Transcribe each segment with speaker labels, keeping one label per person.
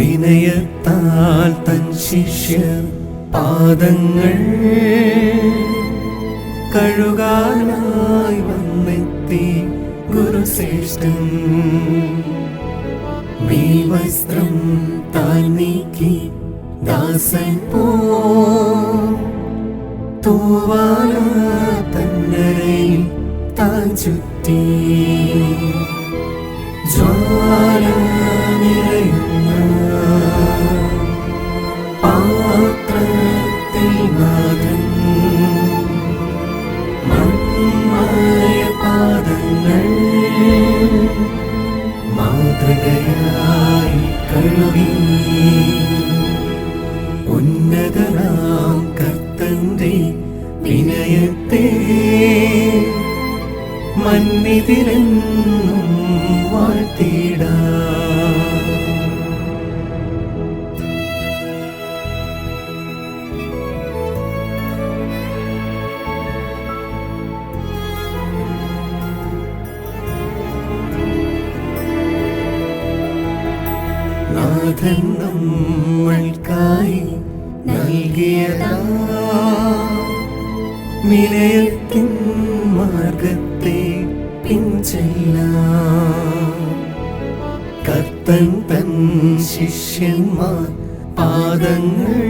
Speaker 1: വിനയത്താൽ തൻ ശിഷ്യർ പാദങ്ങൾ കഴുകാനായി വന്നെത്തി ഗുരുശ്രേഷ്ഠൻ. നീ വസ്ത്രം താൻ നീക്കി ദാസൻ പോ തൂവാല തന്നരയിൽ താൻ ചുറ്റി. പാത്രത്തിൽ നാഥൻ മൺമായ പാദങ്ങൾ മാതൃകയായി കഴുകി ഉന്നതനാം കർത്തന്റെ വിനയത്തെ മന്നിതിരെന്നും വാഴ്ത്തിടാ നാഥൻ നമ്മൾക്കായി നൽകിയതാ. നിലയത്തിൻ മാർഗത്തെ തൻ ശിഷ്യന്മാർ പാദങ്ങൾ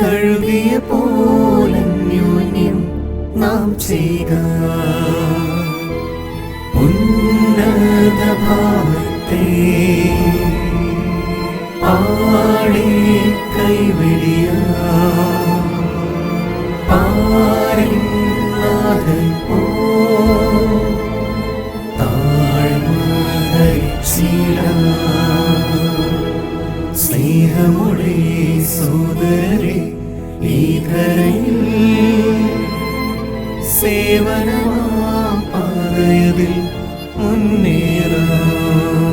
Speaker 1: കഴുകിയ പോലന്യോന്യം നാം ചെയ്യുക ഉന്നത ഭാവത്തെ പാടി സ്നേഹമുടെ സോദരരെ ഈ ധരയിൽ സേവനമാം പാതയതിൽ മുന്നേറാം.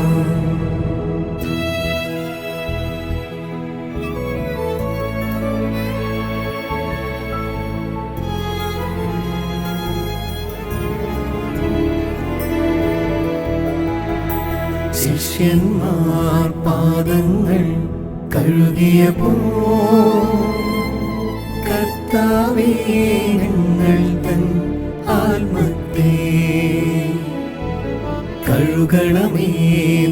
Speaker 1: ശിഷ്യന്മാർ പാദങ്ങൾ കർത്താവേ ഞങ്ങൾ തൻ ആത്മത്തെ കഴുകണമേ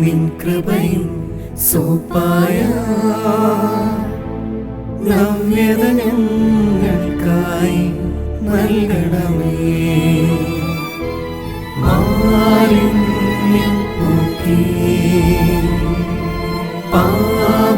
Speaker 1: നിൻ കൃപയും സോപ്പായ. നവ്യത ഞങ്ങൾക്കായി നൽകണമേ.